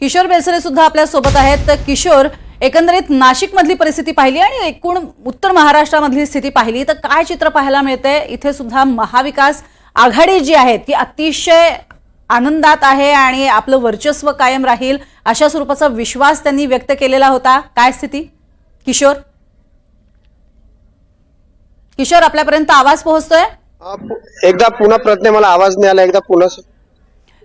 किशोर बेसरे सुद्धा आपल्यासोबत आहेत. तर किशोर एकंदरीत नाशिक मधली परिस्थिती पाहिली आणि एकूण उत्तर महाराष्ट्रामधली स्थिती पाहिली. तर काय चित्र पाहायला मिळते इथे सुद्धा महाविकास आघाडी जी आहे ती अतिशय आनंदात आहे आणि आपलं वर्चस्व कायम राहील अशा स्वरूपाचा विश्वास त्यांनी व्यक्त केलेला होता. काय स्थिती? किशोर? किशोर आपल्यापर्यंत आवाज पोहोचतोय? एकदा पुन्हा प्रयत्न मला आवाज नाही आला. एकदा पुन्हा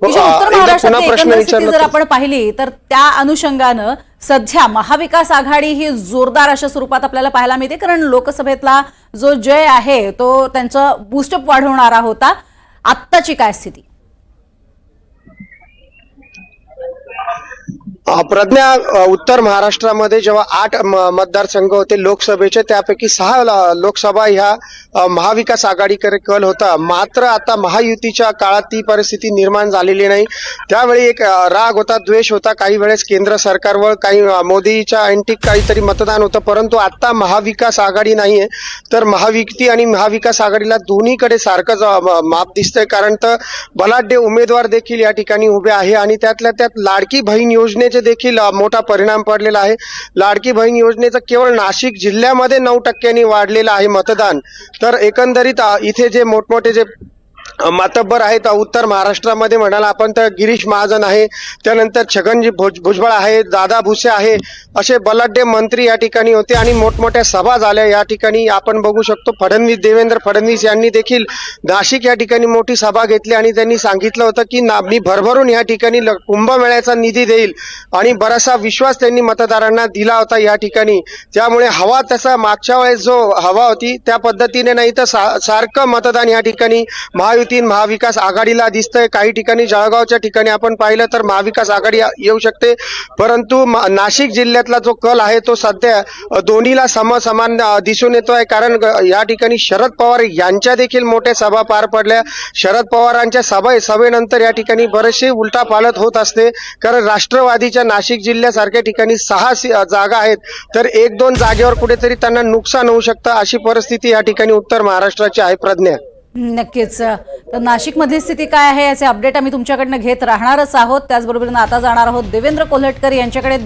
उत्तर महाराष्ट्रातली एकंदर स्थिती जर आपण पाहिली तर त्या अनुषंगानं सध्या महाविकास आघाडी ही जोरदार अशा स्वरूपात आपल्याला पाहायला मिळते. कारण लोकसभेतला जो जय आहे तो त्यांचं बूस्टअप वाढवणारा होता. आत्ताची काय स्थिती? प्रज्ञा उत्तर महाराष्ट्रामध्ये जेव्हा आठ मतदारसंघ होते लोकसभेचे त्यापैकी सहा लोकसभा ह्या महाविकास आघाडीकडे कल होता. मात्र आता महायुतीच्या काळात ती परिस्थिती निर्माण झालेली नाही. त्यावेळी एक राग होता द्वेष होता. काही वेळेस केंद्र सरकारवर काही मोदीच्या अँटिक काहीतरी मतदान होतं. परंतु आता महाविकास आघाडी नाहीये. तर महाविकती आणि महाविकास आघाडीला दोन्हीकडे सारखंच माप दिसतंय. कारण तर बलाढ्य उमेदवार देखील या ठिकाणी उभे आहे आणि त्यातल्या त्यात लाडकी बहीण योजनेचे देखील मोठा परिणाम पडलेला आहे. लाडकी बहीण योजनेचं केवळ नाशिक जिल्ह्यामध्ये नऊ टक्क्यांनी वाढलेलं आहे मतदान. तर एकंदरीत इथे जे मोठमोठे जे मातब्बर आहेत. उत्तर महाराष्ट्रामध्ये म्हणाला आपण तर गिरीश महाजन आहे. त्यानंतर छगनजी भुज भुजबळ आहे दादा भुसे आहे. असे बलाढ्य मंत्री या ठिकाणी होते आणि मोठमोठ्या सभा झाल्या. या ठिकाणी आपण बघू शकतो फडणवीस देवेंद्र फडणवीस यांनी देखील नाशिक या ठिकाणी मोठी सभा घेतली आणि त्यांनी सांगितलं होतं की ना मी भरभरून या ठिकाणी ल- कुंभमेळ्याचा निधी देईल आणि बराचसा विश्वास त्यांनी मतदारांना दिला होता या ठिकाणी. त्यामुळे हवा तसा मागच्या वेळेस जो हवा होती त्या पद्धतीने नाही तर सा- सारखं मतदान या ठिकाणी महायुती तीन महाविकास आघाडीला दिसतंय. काही ठिकाणी जळगावच्या ठिकाणी आपण पाहिलं तर महाविकास आघाडी येऊ शकते. परंतु मा- नाशिक जिल्ह्यातला जो कल आहे तो सध्या दोन्हीला समसमान दिसून येतो आहे कारण ग- या ठिकाणी शरद पवार यांच्या देखील मोठ्या सभा पार पडल्या. शरद पवारांच्या सभा सभेनंतर या ठिकाणी बरेचसे उलटापालट होत असते. कारण राष्ट्रवादीच्या नाशिक जिल्ह्यासारख्या ठिकाणी सहा सी- जागा आहेत. तर एक दोन जागेवर कुठेतरी त्यांना नुकसान होऊ शकतं अशी परिस्थिती या ठिकाणी उत्तर महाराष्ट्राची आहे. प्रज्ञा. नक्कीच. तर नाशिकमधली स्थिती काय आहे याचे अपडेट आम्ही तुमच्याकडनं घेत राहणारच आहोत. त्याचबरोबर आता जाणार आहोत देवेंद्र कोल्हटकर यांच्याकडे.